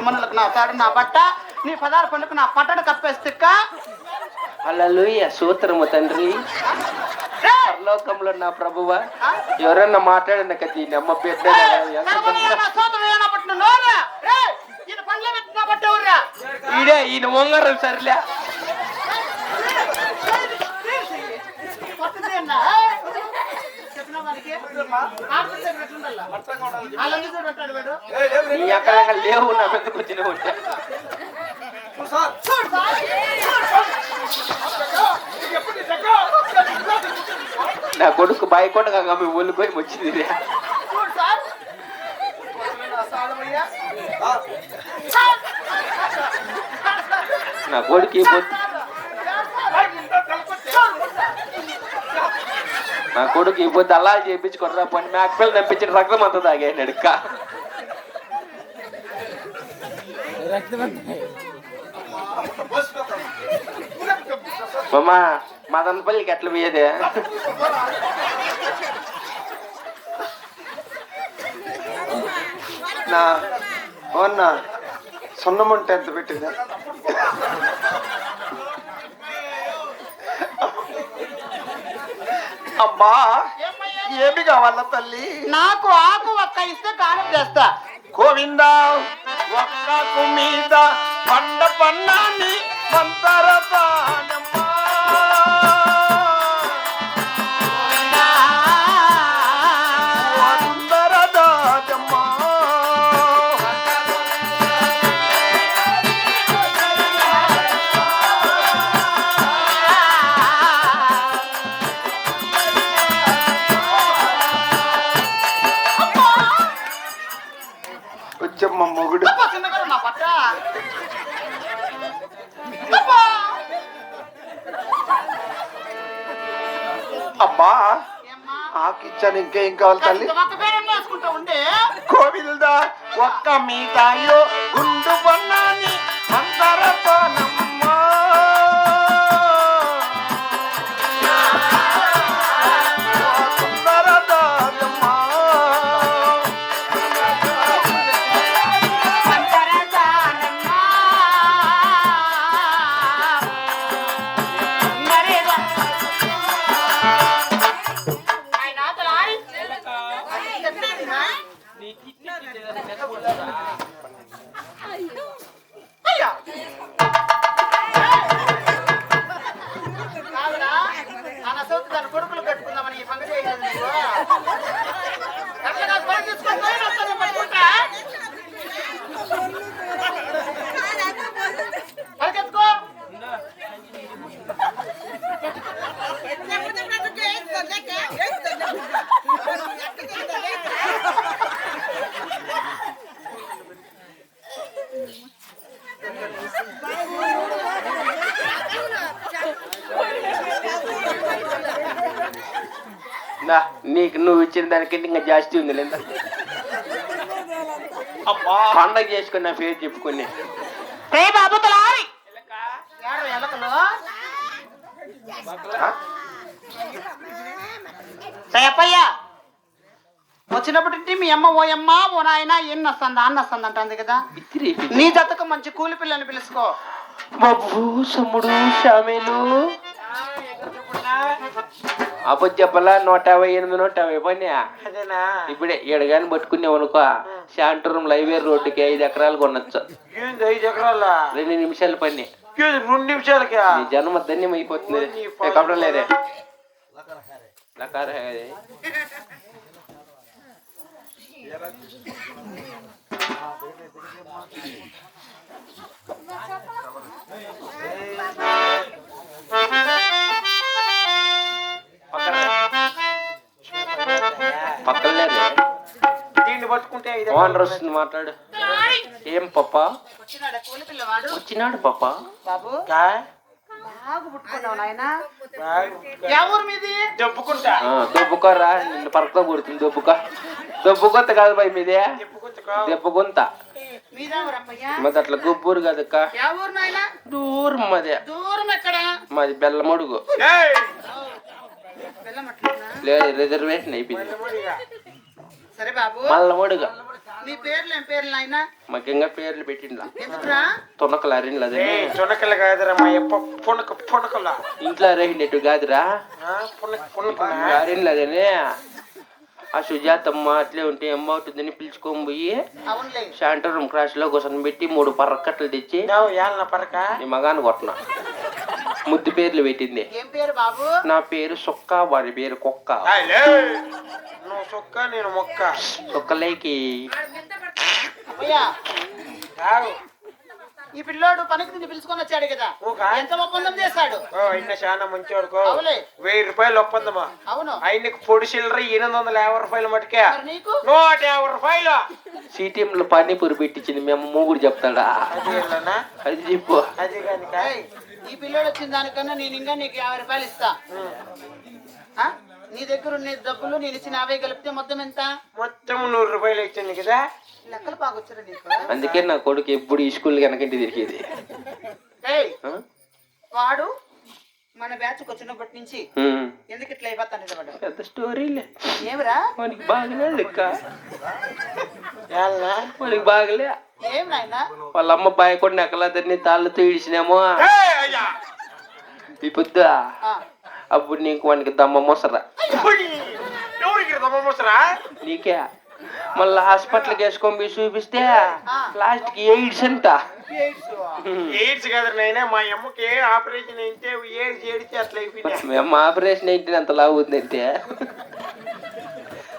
మునుమనులకు నా తాడు నా బట్ట నీ పదారు పండుగ నా పట్టడు కప్పేస్తిక్క అల్లెలుయ సూత్రము తండ్రి! పరలోకంలో నా ప్రభువ? ఎవరన్నా మాట్లాడిన కది అమ్మ పెద్ద రేయ్! కడపని నా సోదరుడు అక్కడ లేవు నా పెద్దకు వచ్చిన. నా కొడుకు బాయికొండగా మీ ఒళ్ళు పోయి వచ్చింది. నా కొడుకు ఈ పొద్దు నా కొడుకు ఇప్పుడు పొద్దు అలా చేయించుకుని పని మేకపిల్ల తప్పించిన రక్తం అంతా తాగాడు అడుక్క మామా మదనపల్లికి ఎట్లా పోయేదే. నా అవునా సున్నముంటే ఎంత పెట్టిందా? అమ్మా? ఏమి కావాలా తల్లి నాకు ఆకు ఒక్క ఇస్తే కారం చేస్తా గోవింద ఒక్కకు మీద పండ పన్నాన్ని మంతరపానమ్మా ఆకిచ్చాను ఇంకేం కావాలి తల్లి? ఒక్క కోవిల్ద ఒక్క మీదాయో గుండు బన్నాని మందరపానమ్మా నా నీకు నువ్వు ఇచ్చిన దానికంటే ఇంకా జాస్తి ఉంది లేదా? పండగ చేసుకుని నా పేరు చెప్పుకొని. రేపయ్య వచ్చినప్పటి మీ అమ్మ ఓ అమ్మ ఓ నాయన ఎన్ని వస్తుందా అన్న వస్తుంది అంటుంది కదా. నీ జతకు మంచి కూలి పిల్లని పిలుచుకో బాబు సమ్ముడు షామేలు అప్పుడు చెప్పలా? నూట యాభై ఎనిమిది నూట యాభై అదేనా? ఇప్పుడే ఏడుగాని పట్టుకున్నావు అనుకో. శాంటూరం లైవే రోడ్డుకి ఐదు ఎకరాలు కొనొచ్చు ఐదు ఎకరాల? రెండు నిమిషాల పని. రెండు నిమిషాలకా? నీ జన్మ ధన్యం అయిపోతుంది కపడం లేదే? లకార్. పక్కన లేదే దీన్ని పట్టుకుంటే ఐదు ఓనర్ వస్తుంది మాట్లాడు. ఏం పప్ప వచ్చినాడా? కూలి పిల్లవాడు? వచ్చినాడు పప్ప బాబు. దొబ్బుకోరా నిన్ను పరకతో కొడుతుంది దొబ్బుక. దొబ్బుకొంత కాదు భయ్ మీదే. దెబ్బకొంత మాది అట్లా గుబ్బూరు కదక్క ఎవరు నాయన? దూరం మాదే. మాది బెల్లమడుగు. లేదు రిజర్వేషన్ అయిపోయింది. సరే బాబు. మల్లమడుగు. నీ పేర్లు ఏం పేర్లు నాయన? మాకింగా పేర్లు పెట్టిండ్లా. ఎందుకురా? తొనకలు అదే. ఏ చునకలు కాదురా మా అప్ప పునక పునకల? ఇంట్లో అరేసినట్టు కాదురా. పునక పునకల? అరిన్లు అదేనే ఆ సుజాతమ్మ అట్లే ఉంటే అమ్మ అవుతుందని పిలుచుకొని పోయి శాంటర్ రూమ్ క్రాష్లో కూర్చొని పెట్టి మూడు పర్రకట్టలు తెచ్చి యాలన పరక నీ మగాన్ని కొట్టిన. ముద్దు పేర్లు పెట్టింది. ఏం పేరు బాబు? నా పేరు సొక్క వాడి పేరు కుక్క. ఆయలే. నువ్వు సొక్క నేను మొక్క. సొక్కలేకి. ఈ పిల్లోడు పనికి నిన్ను పిలుచుకొని వచ్చాడు కదా. ఎంత ఒప్పందం చేశాడు? ఓ ఆయన చాలా మంచివాడుకో అవులే. వెయ్యి రూపాయలు ఒప్పందమా? అవును. ఆయనకి పొడి చిల్లర ఎనిమిది వందల యాభై రూపాయలు మటుకే. మరి నీకు? నూట యాభై రూపాయలు. సిటీఎంలో పానీపూరి పెట్టించింది మేము మూగుడు చెప్తాడా? అది చెప్పు. అది కనుక ఏయ్, ఈ పిల్లోడు వచ్చిన దానికన్నా నేను ఇంకా నీకు యాభై రూపాయలు ఇస్తా. ఆ? నీ దగ్గర ఉన్న డబ్బులు నేను ఇచ్చిన యాభై కలిపితే మొత్తం ఎంత? మొత్తం నూరు రూపాయలు ఇచ్చింది కదా. లెక్కలు బాగొచ్చారా నీకు? అందుకే నా కొడుకు ఎప్పుడు ఈ స్కూల్ వెనకంటి తిరిగేది? వాడు మన బ్యాచ్కి వచ్చినప్పటి నుంచి. ఎందుకు ఇట్లా అయిపోతాను నిలబడ్డా పెద్ద స్టోరీలే. ఏమిరా? వానికి బాగలే లెక్క? వానికి బాగలే. ఏం నాయనా? వాళ్ళ అమ్మ బాయ్ కూడా నెక్కలదన్ని తాళ్ళతో ఇడిచినామో ఏయ్ అయ్యా! ఈ పొద్దు అప్పుడు నీకు వానికి దమ్మ ముసరా? నీకే. మళ్ళీ హాస్పిటల్కి వేసుకొని పోయి చూపిస్తే లాస్ట్కి ఎయిడ్స్ అంట. ఎయిడ్స్. ఎయిడ్స్ కదా నాయనా మా అమ్మకి ఆపరేషన్ అయితే ఏడ్చి ఏడిచి అట్లా అయిపోయినా మేము ఆపరేషన్ అయితే అంత లావు ఉందంటే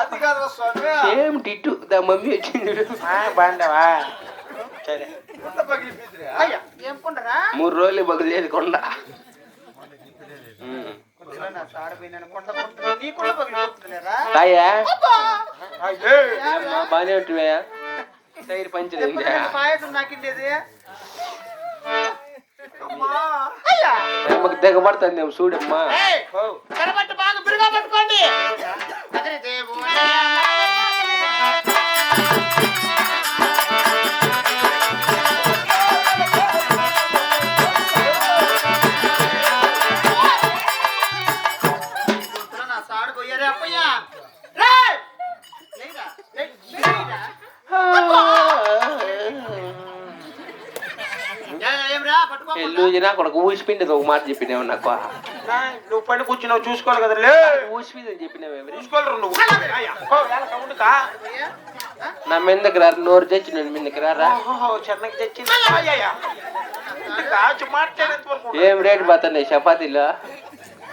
అది కాదు స్వామి. సేమ్ టిట్టు దా మమ్మీ వచ్చింది. ఆ, బాగుండవా సరే. అయ్యా ఏం కొండరా? మూడు రోజులు బగులేదు కొండ. తాయా? బాగానే ఉంటువే. టైర్ అయ్యా! అమ్మకి దిగబడుతుంది చూడమ్మా. కరబట్టు బాగా బిరుగా పట్టుకోండి పోయారే అప్పయ్యా. రేయ్! లేరా? కొడుకు ఊసిపిండి ఒక మాట చెప్పినావు నాకు. నా, నువ్వు పని కూర్చున్నావు చూసుకోవాలి కదా లే ఊసిపిండి అని చెప్పినావు చూసుకోలేరు నువ్వు? నా మీదకి రా నోరు తెచ్చి నేను మీదకి రారా ఓహో, చెన్నకి ఉండదు. ఏం రేటు పోతున్నాయి చపాతీలు ముక్కులు ముక్కులకే కొడుకు. పోతున్నట్లే.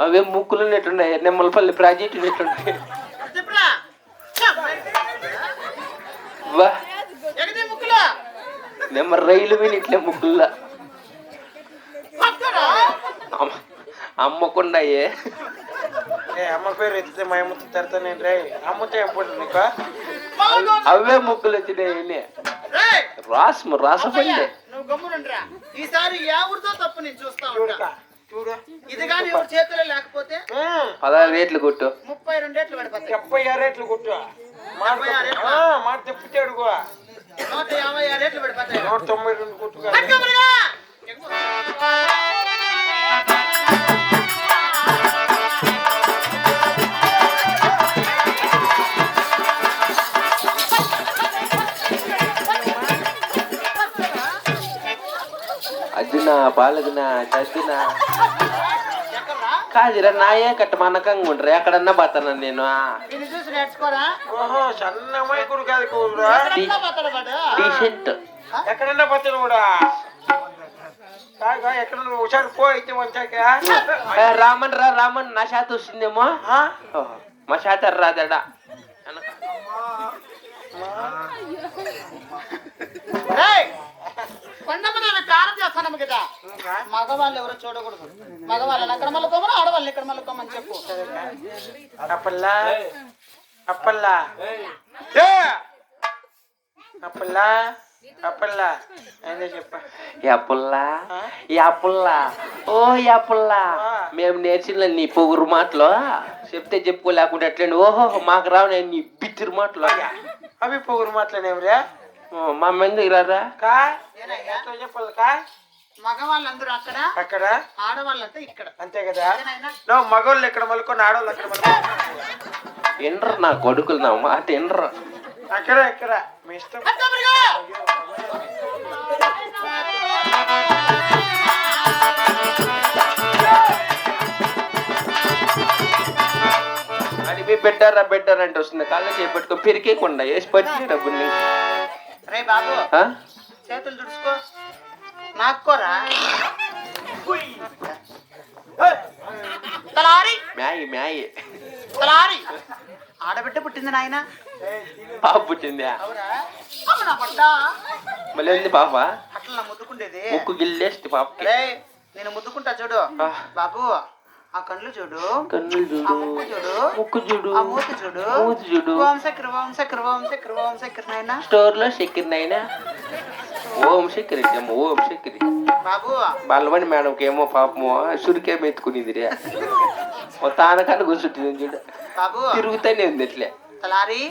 అవే ముక్కులు ఉన్నట్టున్నాయి నిమ్మలపల్లి ప్రాజెక్ట్ ముక్కులో. నిమ్మ రైలు ఇట్లే ముక్కుల్లో. అమ్మకుండాయే. ఏ అమ్మ పేరు ఎత్తితే మా అమ్మ తిడతా నేను రే. అమ్మతో ఎప్పుడు నీకు. అవే ముక్కులు వచ్చినాయి రాసము నువ్వు గమ్మునుండ్రా. ఈసారి ఎవరితో తప్పు నేను చూస్తా ఉంటా. చూడు. ఇది కానీ ఎవరి చేతిలో లేకపోతే పదహారు రేట్లు కొట్టు. ముప్పై రెండేట్లు పడిపోతాయి. డెబ్బై ఆరు రేట్లు కొట్టు. మాట రేట్లా? అడుగు నూట యాభై ఆరు రేట్లు పడిపోతాయి. నూట తొంభై రెండు కొట్టు పాలదినా చద్దినా ఎక్కడ్రా? కాదురా నాయే కట్ట మనకంగా ఉండరు? ఎక్కడన్నా పోతాను నేను? సన్న మైకుడు కాదు కూతురా డీసెంట్ ఎక్కడన్నా పచ్చని కూడా? కాదు ఎక్కడ నువ్వు? ఒకసారి పో అయితే వచ్చాక. ఏ, రామన్ రా రామన్. నా శాత వస్తుందేమో? మా శాత రాదడా రేయ్, కొండ మీద ఆమె కారం చేస్తాను కదా ఇంకా? మగవాళ్ళు ఎవరో చూడకూడదు. మగవాళ్ళని అక్కడ మళ్ళీ ఆడవాళ్ళని ఇక్కడ మళ్ళీ చెప్పు. అప్పల్లా అప్పల్లా. ఏ! అప్పల్లా అప్పల్లా. ఏందో చెప్ప. యాపుల్లా యాపుల్లా ఓ యాపుల్లా మేము నేర్చిన నీ పొగురు మాటలు చెప్తే చెప్పుకోలేకుండా ఎట్లండి ఓహో మాకు రావు నేను నీ బిత్తిరి మాటలు. అవి పొగురు ఓ, మా మందికి రారా? కా? చెప్పాలి కా? మగవాళ్ళందరూ అక్కడ అక్కడ? ఆడవాళ్ళంతా ఇక్కడ. అంతే కదా? నువ్వు మగోళ్ళు ఎక్కడ మలుకొని ఆడవాళ్ళు ఎక్కడ మలుకొని ఎండ్రు నా కొడుకులు నా మాట ఎండ్రు అక్కడ ఇక్కడ మీ ఇష్టం. అని మీ బెడ్డారా బెడ్డారా అంటే వస్తుంది. కాళ్ళ చేపెట్టుకో పెరికేయకుండా వేసి పట్టి డబ్బుల్ని. రే బాబు? చేతులు తుడుచుకో. తలారి. మ్యాయి మ్యాయి. తలారి. ఆడబిడ్డ పుట్టింది నాయన. పాప పుట్టిందా. పడ్డ? మళ్ళీ పాప? అట్లా నా ముద్దుకుండేది? ముక్కు గిల్లేస్తే పాపకి. రే నేను ముద్దుకుంటా చూడు. బాబు ఆ కళ్ళు చూడు. కన్నులు చూడు. ముక్కు చూడు. ముక్కు చూడు. ఆ మూతి చూడు. మూతి చూడు. ఓం చక్ర ఓం చక్ర నాయన. స్టోర్లో చక్కెర నాయనా. ఓం ఇచ్చాము ఓం చక్కెర బాబు. బలవని మేడంకి ఏమో పాపమో సురికేమో ఎత్తుకునింది రే. ఓ తానకాన్ని కూర్చుంటుంది చూడు. బాబు. తిరుగుతానే ఉంది ఇట్లే తలారి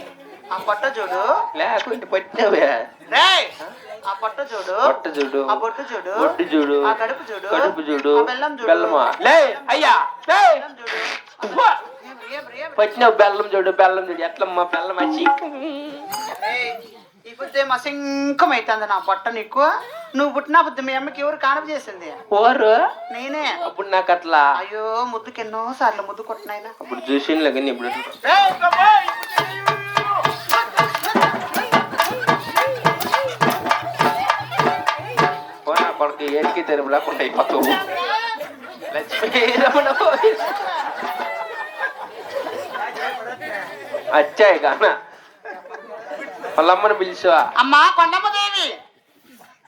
ఆ పొట్ట చూడు. లేకుంటే పట్టినవే. ఆ పొట్ట చూడు. పొట్ట చూడు. ఆ బొట్టు చూడు. బొట్టు చూడు. ఆ కడుపు చూడు. కడుపు చూడు. బెల్లం చూడు. బెల్లమా? లే అయ్యా పట్టినావు బెల్లం చూడు బెల్లం చూడు. ఎట్లమ్మా బెల్లం ఏయ్, ఈ బుద్ధి మసింకం అవుతుంది నా పొట్ట నీకు. నువ్వు పుట్టిన బుద్ధి మీ అమ్మకి ఎవరు కానప చేసింది? ఓరు నేనే. అప్పుడు నాకు అట్లా. అయ్యో ముద్దుకి ఎన్నో సార్లు ముద్దు కొట్టినాయన అప్పుడు చూసిన కానీ ఇప్పుడు కొడుకు ఏడికి తెరుపు లేకుండా అయిపోతావు లక్ష్మీ రమణ పోయి. వచ్చాయి కాన? వాళ్ళమ్మని పిలిచావా? అమ్మా కొండమ్మ